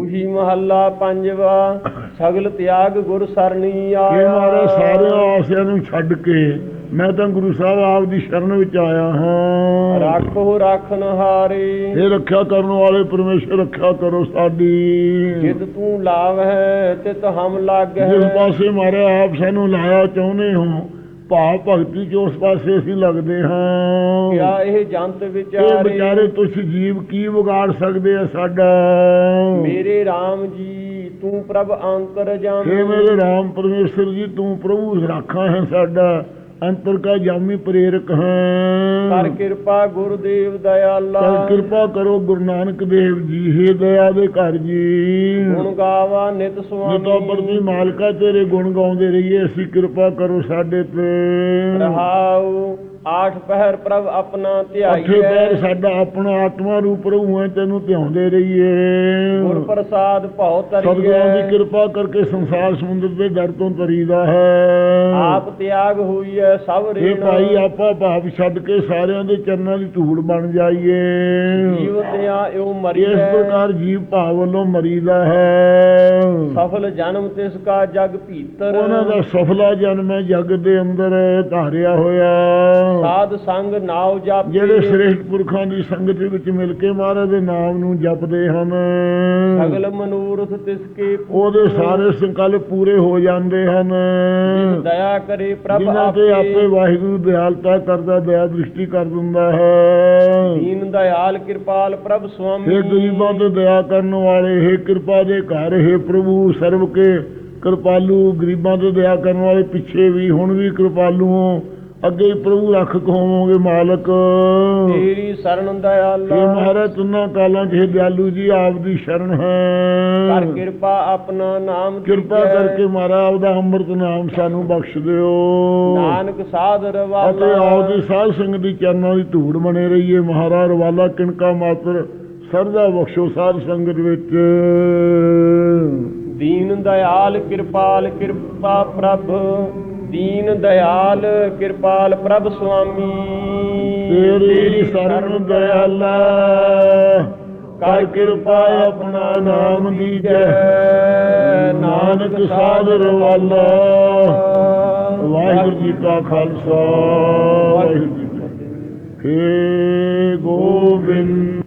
ਦੂਹੀ ਮਹੱਲਾ ਪੰਜਵਾ ਸਗਲ ਤਿਆਗ ਗੁਰ ਸਰਣੀ ਇਹ ਮਾਰੇ ਸਾਰੇ ਆਸਿਆਂ ਨੂੰ ਛੱਡ ਕੇ ਮੈਂ ਤਾਂ ਗੁਰੂ ਸਾਹਿਬ ਆਪ ਦੀ ਸ਼ਰਨ ਵਿੱਚ ਆਇਆ ਹਾਂ। ਰੱਖੋ ਰੱਖਨ ਹਾਰੇ ਇਹ ਰੱਖਿਆ ਕਰਨ ਵਾਲੇ ਪਰਮੇਸ਼ਰ ਰੱਖਿਆ ਕਰੋ ਸਾਡੀ। ਜਿਤ ਤੂੰ ਲਾਵ ਹੈ ਤਿਤ ਹਮ ਲੱਗ ਜਿਸ ਹੈ ਪਾਸੇ ਮਾਰੇ ਆਪ ਸਾਨੂੰ ਲਾਇਆ ਚਾਹੁੰਦੇ ਹੋ ਭਾਵ ਭਗਤੀ ਚ ਉਸ ਪਾਸੇ ਅਸੀਂ ਲੱਗਦੇ ਹਾਂ। ਕਿਆ ਇਹ ਜੰਤ ਇਹ ਵਿਚਾਰੇ ਵਿਚਾਰੇ ਤੁਸੀਂ ਜੀਵ ਕੀ ਵਿਗਾੜ ਸਕਦੇ ਆ ਸਾਡਾ? ਮੇਰੇ RAM ਜੀ ਤੂੰ ਪ੍ਰਭ ਅੰਤਰ हे ਜਾਮੀ ਮੇਰੇ ਰਾਮ ਪਰਮੇਸ਼ਰ ਜੀ ਤੂੰ ਪ੍ਰਭੂ ਰਾਖਾ ਹੈ ਸਾਡਾ। ਅੰਤਰ ਕਾ ਜਾਮੀ ਪ੍ਰੇਰਕ ਹੈ। ਕਰ ਕਿਰਪਾ ਗੁਰਦੇਵ ਦਇਆਲਾ। ਕਰ ਕਿਰਪਾ ਕਰੋ ਗੁਰੂ ਨਾਨਕ ਦੇਵ ਜੀ हे ਦਇਆ ਦੇ ਘਰ ਜੀ। ਗਾਵਾ ਨਿਤ ਸੁਆਮੀ। ਪਰਮੀ ਮਾਲਕਾ ਤੇਰੇ ਗੁਣ ਗਾਉਂਦੇ ਰਹੀਏ ਅਸੀਂ ਕਿਰਪਾ ਕਰੋ ਸਾਡੇ ਤੇ। ਰਹਾਉ। ਆਠ ਪਹਿਰ ਪ੍ਰਭ ਆਪਣਾ ਅੱਠੇ ਪੈਰ ਧਿਆਈਐ ਸਾਡਾ ਆਪਣਾ ਆਤਮਾ ਰੂਪ ਪ੍ਰਭੂ ਹੈ ਤੈਨੂੰ ਧਿਆਉਂਦੇ ਰਹੀਏ। ਗੁਰ ਪ੍ਰਸਾਦ ਭਉ ਸਤਿਗੁਰਾਂ ਦੀ ਕਿਰਪਾ ਕਰਕੇ ਸੰਸਾਰ ਸਮੁੰਦਰ ਦੇ ਦਰ ਤੋਂ ਤਰੀਦਾ ਹੈ। ਆਪ ਤਿਆਗ ਹੋਈਐ ਸਭ ਇਹ ਰੇਣ। ਭਾਈ ਆਪਾ ਭਾਵ ਛੱਡ ਕੇ ਸਾਰਿਆਂ ਦੇ ਚਰਨਾਂ ਦੀ ਧੂੜ ਬਣ ਜਾਈਏ। ਜੀਵ ਤਿਆ ਇਉ ਇਸ ਮਰੀਐ ਪ੍ਰਕਾਰ ਜੀਵ ਭਾਵ ਵੱਲੋਂ ਮਰੀਦਾ ਹੈ। ਸਫਲ ਜਨਮ ਤਿਸ ਕਾ ਜਗ ਭੀਤਰ। ਉਹਨਾਂ ਦਾ ਸਫਲਾ ਜਨਮ ਹੈ ਜਗ ਦੇ ਅੰਦਰ ਧਾਰਿਆ ਹੋਇਆ। ਸਾਧ ਸੰਗ ਨਾਉ ਜਪ। ਜਿਹੜੇ ਸ੍ਰੇਸ਼ਟ ਪੁਰਖਾਂ ਦੀ ਸੰਗਤ ਵਿੱਚ ਮਿਲ ਕੇ ਮਹਾਰਾਜ ਦੇ ਨਾਮ ਨੂੰ ਜਪਦੇ ਹਨ। ਸਗਲ ਮਨੂਰਥ ਤਿਸ ਕੇ ਉਹਦੇ ਸਾਰੇ ਸੰਕਲਪ ਪੂਰੇ ਹੋ ਜਾਂਦੇ ਹਨ। ਦਇਆ ਕਰੇ ਪ੍ਰਭ ਆਪੇ। ਆਪੇ ਵਾਹਿਗੁਰੂ ਦਿਆਲਤਾ ਕਰਦਾ ਦਇਆ ਦ੍ਰਿਸ਼ਟੀ ਕਰ ਦਿੰਦਾ ਹੈ। ਦੀਨ ਦਇਆਲ ਕਿਰਪਾਲ ਪ੍ਰਭ ਸੁਆਮੀ। ਇਹ ਗਰੀਬਾਂ ਤੋਂ ਦਇਆ ਕਰਨ ਵਾਲੇ ਹੈ ਕਿਰਪਾ ਦੇ ਘਰ ਹੈ ਪ੍ਰਭੂ ਸਰਬ ਕੇ ਕਿਰਪਾਲੂ ਗਰੀਬਾਂ ਤੇ ਦਇਆ ਕਰਨ ਵਾਲੇ ਪਿੱਛੇ ਵੀ ਹੁਣ ਵੀ ਕਿਰਪਾਲੂ ਹੋ। ਅੱਗੇ ਪ੍ਰਭੂ ਰੱਖ ਹੋਵੋਗੇ ਮਾਲਕ। ਤੇਰੀ ਸਰਣ ਦਇਆਲਾ हे ਮਹਾਰਾਜ ਤੁਨਾਂ ਕਾਲਾਂ 'ਚ ਦਿਆਲੂ ਜੀ ਆਪ ਦੀ ਸ਼ਰਨ ਕਰ ਹੈ ਕਿਰਪਾ ਆਪਣਾ ਨਾਮ ਕਿਰਪਾ। ਕਰਕੇ ਮਹਾਰਾਜ ਆਪਦਾ ਅੰਮ੍ਰਿਤ ਨਾਮ ਸਾਨੂੰ ਬਖਸ਼ ਦਿਓ। ਨਾਨਕ ਸਾਧ ਅਤੇ ਰਵਾਲਾ ਆਪਦੀ ਸਾਧ ਸੰਗਤ ਦੀ ਚਰਨਾਂ ਦੀ ਧੂੜ ਬਣੇ ਰਹੀਏ। ਮਹਾਰਾਜ ਵਾਲਾ ਕਿਣਕਾ ਮਾਤਰ ਸਰਦਾ ਬਖਸ਼ੋ ਸਾਧ ਸੰਗਤ ਵਿੱਚ। ਦੀਨ ਦਇਆਲ ਕਿਰਪਾਲ ਕਿਰਪਾ ਪ੍ਰਭ। ਦੀਨ ਦਇਆਲ ਕਿਰਪਾਲ ਪ੍ਰਭ ਸੁਆਮੀ। ਤੇਰੀ ਸ਼ਰਨ ਦਇਆਲਾ ਕਰ ਕਿਰਪਾ ਆਪਣਾ ਨਾਮ ਦੀਜੈ। ਨਾਨਕ ਸਾਧਰ ਵਾਲਾ ਵਾਹਿਗੁਰੂ ਜੀ ਕਾ ਖਾਲਸਾ। ਵਾਹਿਗੁਰੂ ਜੀ ਕੀ ਫਤਿਹ।